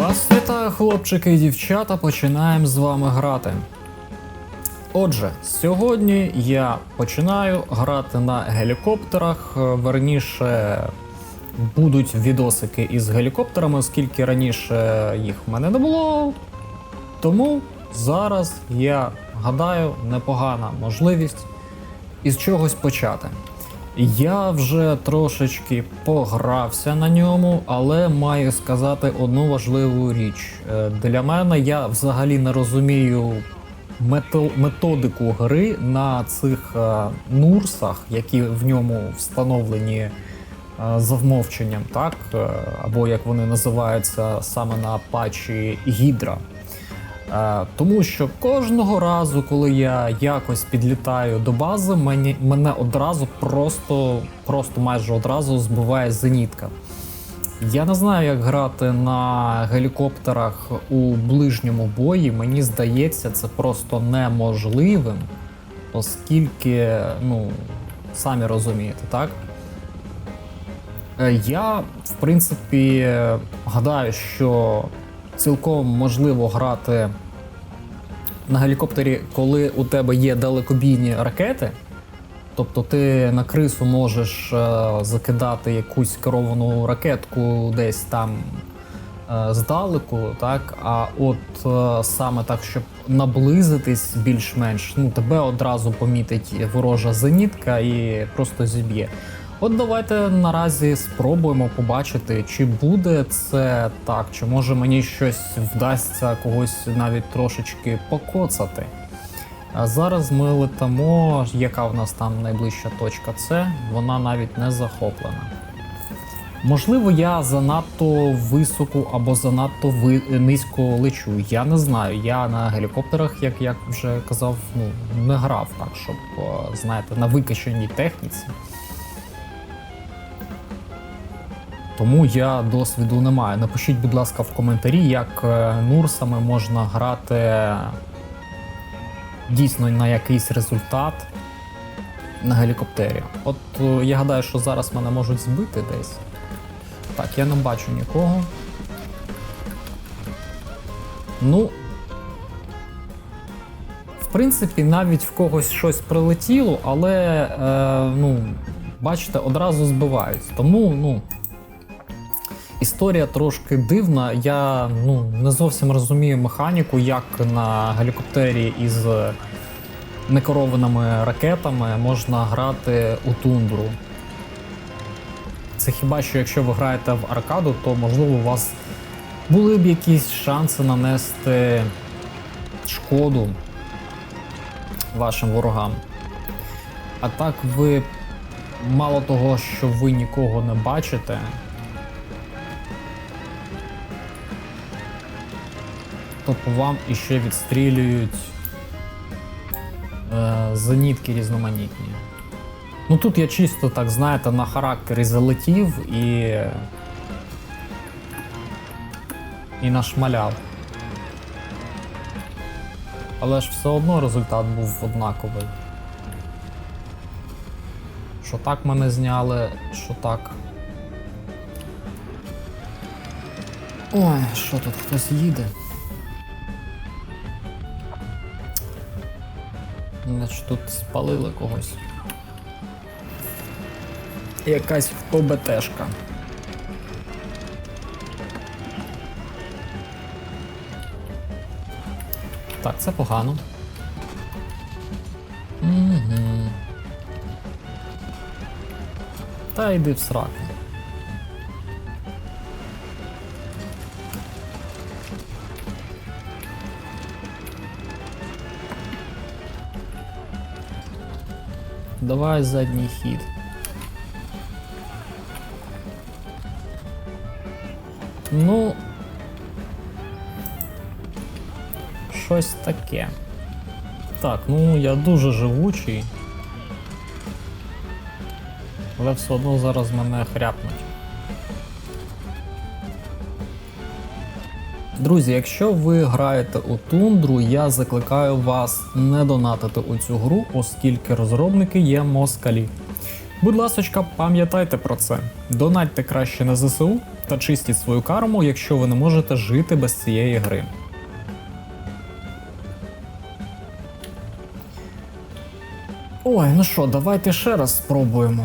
Вас вітаю, хлопчики і дівчата. Починаємо з вами грати. Отже, сьогодні я починаю грати на гелікоптерах. Е, Верніше будуть відосики із гелікоптерами, оскільки раніше їх в мене не було. Тому зараз я гадаю непогана можливість із чогось почати. Я вже трошечки погрався на ньому, але маю сказати одну важливу річ. Е, Для мене я взагалі не розумію мето- методику гри на цих е, нурсах, які в ньому встановлені е, за вмовченням, так? Або як вони називаються саме на патчі Гідра. Тому що кожного разу, коли я якось підлітаю до бази, мені, мене одразу просто, просто майже одразу збиває зенітка. Я не знаю, як грати на гелікоптерах у ближньому бої. Мені здається, це просто неможливим, оскільки, ну, самі розумієте, так? Е, Я, в принципі, гадаю, що цілком можливо грати на гелікоптері, коли у тебе є далекобійні ракети. Тобто ти на крису можеш е, закидати якусь керовану ракетку десь там е, здалеку, так? А от е, саме так, щоб наблизитись більш-менш, ну тебе одразу помітить ворожа зенітка і просто зіб'є. От давайте наразі спробуємо побачити, чи буде це так, чи може мені щось вдасться когось навіть трошечки покоцати. А зараз ми летимо, яка в нас там найближча точка С, вона навіть не захоплена. Можливо, я занадто високо або занадто ви... низько лечу. Я не знаю. Я на гелікоптерах, як я вже казав, ну не грав так, щоб знаєте, на викаченій техніці. Тому я досвіду не маю. Напишіть, будь ласка, в коментарі, як е, Нурсами можна грати дійсно на якийсь результат на гелікоптері. От е, я гадаю, що зараз мене можуть збити десь. Так, я не бачу нікого. Ну. В принципі, навіть в когось щось прилетіло, але е, ну, бачите, одразу збивають. Тому, ну. Історія трошки дивна. Я ну, не зовсім розумію механіку, як на гелікоптері із некерованими ракетами можна грати у тундру. Це хіба що якщо ви граєте в аркаду, то можливо у вас були б якісь шанси нанести шкоду вашим ворогам. А так ви мало того, що ви нікого не бачите. То по вам іще відстрілюють е, зенітки різноманітні. Ну тут я чисто так, знаєте, на характері залетів і. і нашмаляв. Але ж все одно результат був однаковий. Що так мене зняли, що так. Ой, що тут хтось їде? Значить, тут спалили когось. Якась ОБТшка. Так, це погано. Угу. Та йди в сраку. Давай задній хід. Ну. Щось таке. Так, ну я дуже живучий. Але все одно зараз мене хряпнуть. Друзі, якщо ви граєте у тундру, я закликаю вас не донатити у цю гру, оскільки розробники є москалі. Будь ласочка, пам'ятайте про це. Донатьте краще на ЗСУ та чистіть свою карму, якщо ви не можете жити без цієї гри. Ой, ну що, давайте ще раз спробуємо.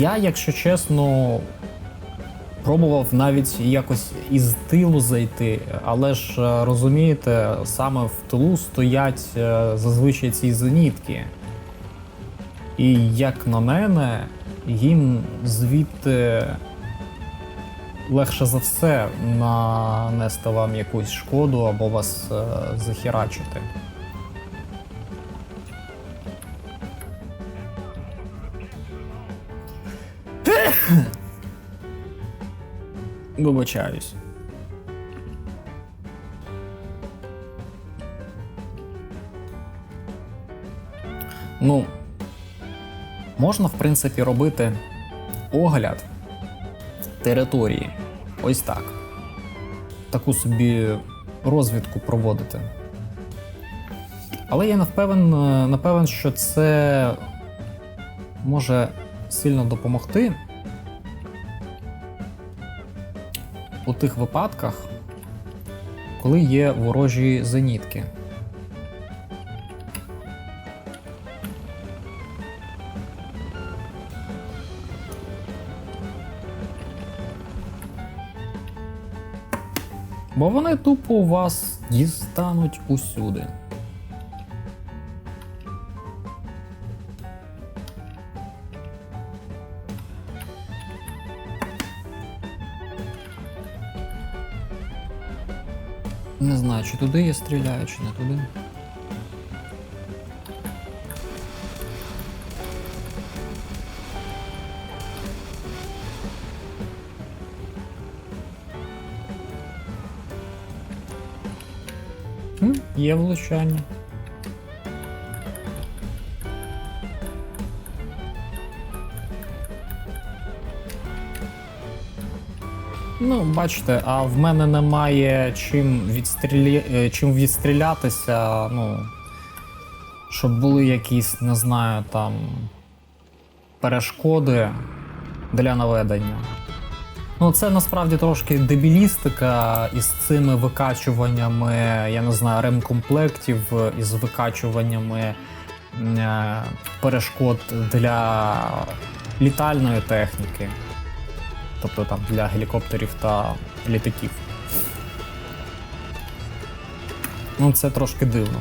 Я, якщо чесно, пробував навіть якось із тилу зайти, але ж е, розумієте, саме в тилу стоять е, зазвичай ці зенітки. І як на мене, їм звідти легше за все нанести вам якусь шкоду або вас е, захерачити. Вибачаюсь. Ну, можна, в принципі, робити огляд території. Ось так. Таку собі розвідку проводити. Але я напевен, напевен, що це може сильно допомогти у тих випадках, коли є ворожі зенітки. Бо вони тупо вас дістануть усюди. Не знаю, чи туди я стріляю, чи не туди. Є влучання. Ну, бачите, а в мене немає чим, відстрілі... е, чим відстрілятися, ну. Щоб були якісь, не знаю, там. перешкоди для наведення. Ну, це насправді трошки дебілістика із цими викачуваннями, я не знаю, ремкомплектів, із викачуваннями е, перешкод для літальної техніки. Тобто там для гелікоптерів та літаків. Ну, це трошки дивно.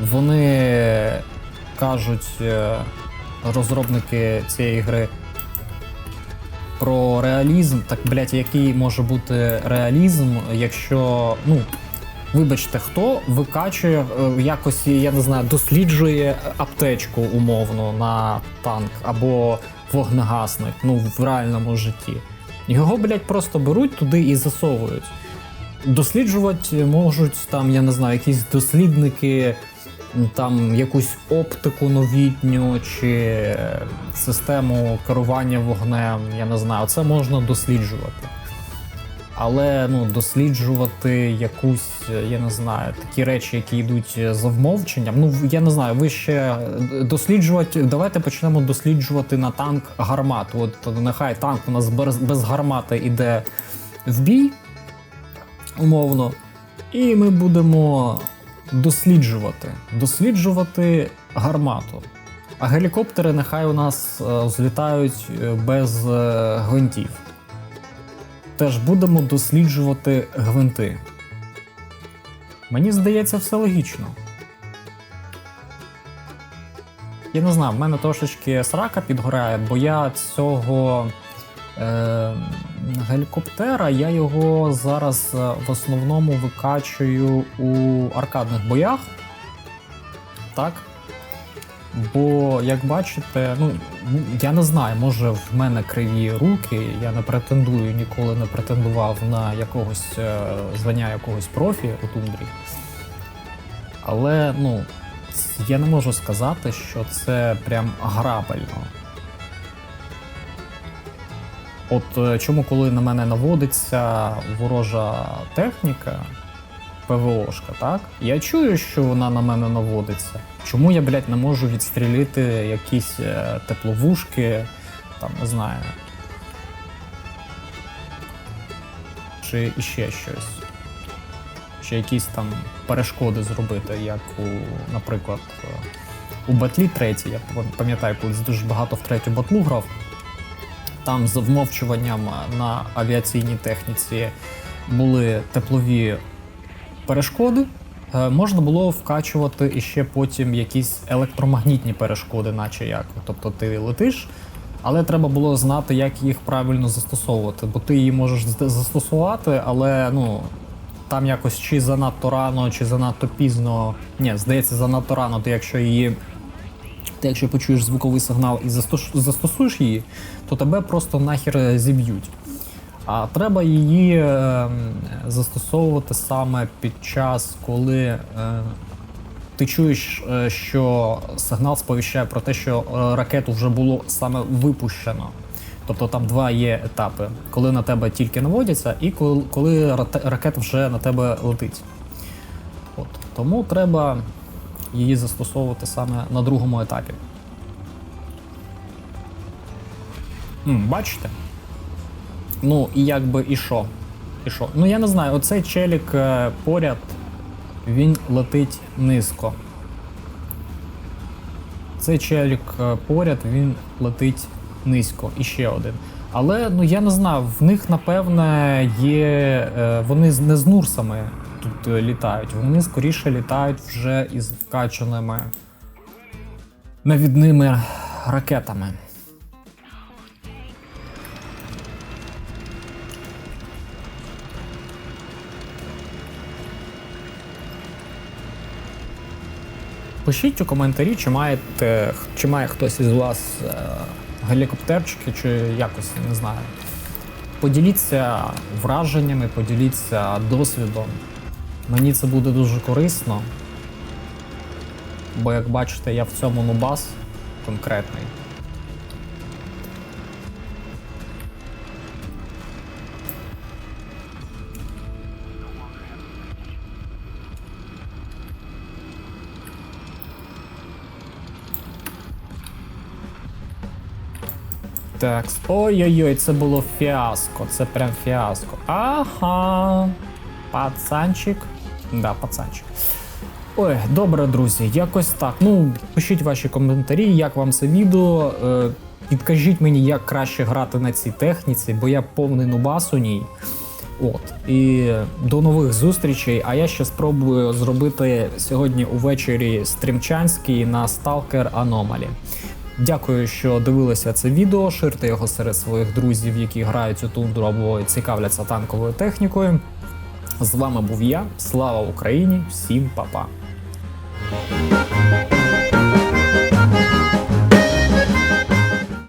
Вони кажуть, е, розробники цієї гри про реалізм. Так, блять, який може бути реалізм, якщо. ну, Вибачте, хто викачує е, якось, я не знаю, досліджує аптечку умовно на танк або вогнегасник, ну в реальному житті. Його, блять, просто беруть туди і засовують. Досліджувати можуть там, я не знаю, якісь дослідники, там якусь оптику новітню чи е, систему керування вогнем, я не знаю, це можна досліджувати. Але ну, досліджувати якусь, е, я не знаю, такі речі, які йдуть за вмовченням. Ну я не знаю, ви ще е, досліджувати. Давайте почнемо досліджувати на танк гармату. От нехай танк у нас без, без гармати йде в бій, умовно, і ми будемо досліджувати, досліджувати гармату. А гелікоптери нехай у нас е, злітають е, без е, гвинтів. Теж будемо досліджувати гвинти. Мені здається, все логічно. Я не знаю, в мене трошечки срака підгорає, бо я цього е, гелікоптера, я його зараз е, в основному викачую у аркадних боях. Так. Бо, як бачите, ну я не знаю, може в мене криві руки, я не претендую, ніколи не претендував на якогось е, звання якогось профі у тундрі. Але ну, я не можу сказати, що це прям грабельно. От е, чому, коли на мене наводиться ворожа техніка, ПВОшка, так? Я чую, що вона на мене наводиться. Чому я, блядь, не можу відстрілити якісь е, тепловушки, там, не знаю. Чи іще щось. Чи якісь там перешкоди зробити, як у, наприклад, е, у батлі третій, я пам'ятаю, колись дуже багато в третю батлу грав. Там за вмовчуванням на авіаційній техніці були теплові перешкоди. Е, Можна було вкачувати іще потім якісь електромагнітні перешкоди, наче як. Тобто ти летиш, але треба було знати, як їх правильно застосовувати, бо ти її можеш застосувати, але ну. Там якось чи занадто рано, чи занадто пізно. Ні, здається, занадто рано, ти якщо її ти якщо почуєш звуковий сигнал і застосуєш її, то тебе просто нахер зіб'ють. А треба її е, застосовувати саме під час, коли е, ти чуєш, е, що сигнал сповіщає про те, що е, ракету вже було саме випущено. Тобто там два є етапи, коли на тебе тільки наводяться, і коли ракета вже на тебе летить. От. Тому треба її застосовувати саме на другому етапі. Бачите? Ну, і якби і що? І що? Ну я не знаю, оцей челік е, поряд, він летить низько. Цей челік е, поряд, він летить низько. І ще один. Але ну я не знаю, в них напевне є. е, Вони не з нурсами тут літають, вони скоріше літають вже із вкачаними навідними ракетами. Пишіть у коментарі, чи маєте, чи має хтось із вас е, гелікоптерчики, чи якось не знаю. Поділіться враженнями, поділіться досвідом. Мені це буде дуже корисно. Бо, як бачите, я в цьому нубас конкретний. Так, ой-ой-ой, це було фіаско, це прям фіаско. Ага. Пацанчик. Да, пацанчик. Ой, добре, друзі, якось так. Ну, пишіть ваші коментарі, як вам це відео. Е, підкажіть мені, як краще грати на цій техніці, бо я повний нубас у ній. От. І до нових зустрічей. А я ще спробую зробити сьогодні увечері стрімчанський на Stalker Anomaly. Дякую, що дивилися це відео. Ширте його серед своїх друзів, які грають у тундру або цікавляться танковою технікою. З вами був я. Слава Україні! Всім па-па!